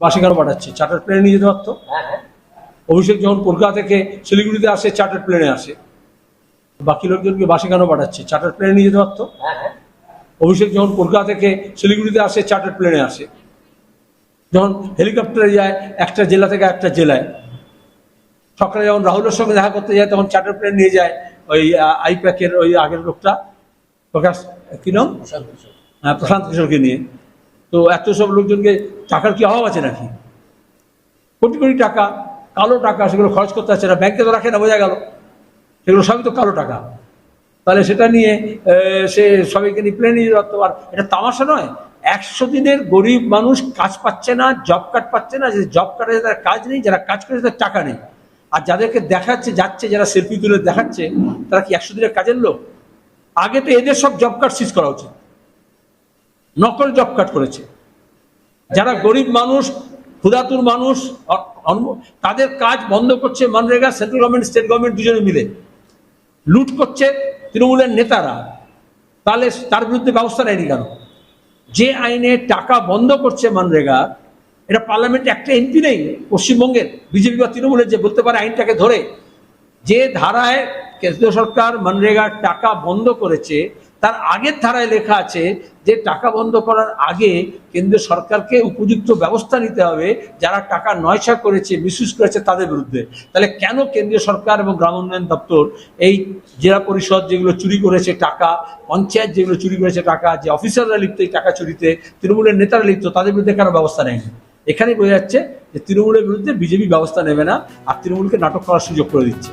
বাসে কেন পাঠাচ্ছে চার্টার প্লেনে নিয়ে যেতে পারতো। অভিষেক যখন কলকাতা থেকে শিলিগুড়িতে আসে চার্টার প্লেনে আসে। বাকি লোকজনকে বাসে কেন পাঠাচ্ছে চার্টার প্লেনে নিয়ে যেতে পারতো। অভিষেক যখন কলকাতা থেকে শিলিগুড়িতে আসে চার্টার প্লেনে আসে। যখন হেলিকপ্টারে যায় একটা জেলা থেকে একটা জেলায়। সকালে যখন রাহুলের সঙ্গে দেখা করতে যায় তখন চার্টার প্লেন নিয়ে যায় ওই আইপ্যাকের ওই আগের লোকটা। প্রকাশ কি নাম? হ্যাঁ, প্রশান্ত কিশোরকে নিয়ে। তো এত সব লোকজনকে টাকার কি অভাব আছে নাকি? কোটি কোটি টাকা, কালো টাকা সেগুলো খরচ করতে হচ্ছে না, ব্যাংকে তো রাখে না, বোঝা গেল। সেগুলো সবই তো কালো টাকা। তাহলে সেটা নিয়ে সে সবাইকে নিয়ে প্লেনে নিয়ে যাওয়ার আর এটা তামাশা নয়। একশো দিনের গরিব মানুষ কাজ পাচ্ছে না, জব কার্ড পাচ্ছে না, যে জব কার্ডে যারা কাজ নেই, যারা কাজ করে তাদের টাকা নেই। আর যাদেরকে দেখাচ্ছে, যাচ্ছে, যারা সেলফি তুলে দেখাচ্ছে, তারা কি একশো দিনের কাজের লোক? আগে তো এদের সব জব কার্ড সিজ করা উচিত। নকল জব কার্ড করেছে। যারা গরিব মানুষ, ক্ষুধাতুর মানুষ তাদের কাজ বন্ধ করছে MNREGA, central government, state government দুজনে মিলে। লুট করছে তৃণমূলের নেতারা। তাহলে তার বিরুদ্ধে ব্যবস্থা নেয়নি কেন? যে আইনে টাকা বন্ধ করছে মনরেগা, এটা পার্লামেন্টে একটা এমপি নেই, পশ্চিমবঙ্গের বিজেপি বা তৃণমূলের যে বলতে পারে আইনটাকে ধরে, যে ধারায় কেন্দ্রীয় সরকার মনরেগার টাকা বন্ধ করেছে তার আগের ধারায় লেখা আছে যে টাকা বন্ধ করার আগে কেন্দ্রীয় সরকারকে উপযুক্ত ব্যবস্থা নিতে হবে, যারা টাকা নয়সা করেছে মিসইউজ করেছে তাদের বিরুদ্ধে। তাহলে কেন কেন্দ্রীয় সরকার এবং গ্রাম উন্নয়ন দপ্তর এই জেলা পরিষদ যেগুলো চুরি করেছে টাকা, পঞ্চায়েত যেগুলো চুরি করেছে টাকা, যে অফিসাররা লিপ্ত এই টাকা চুরিতে, তৃণমূলের নেতারা লিপ্ত, তাদের বিরুদ্ধে কেন ব্যবস্থা নেয়নি? এখানেই বোঝা যাচ্ছে যে তৃণমূলের বিরুদ্ধে বিজেপি ব্যবস্থা নেবে না, আর তৃণমূলকে নাটক করার সুযোগ করে দিচ্ছে।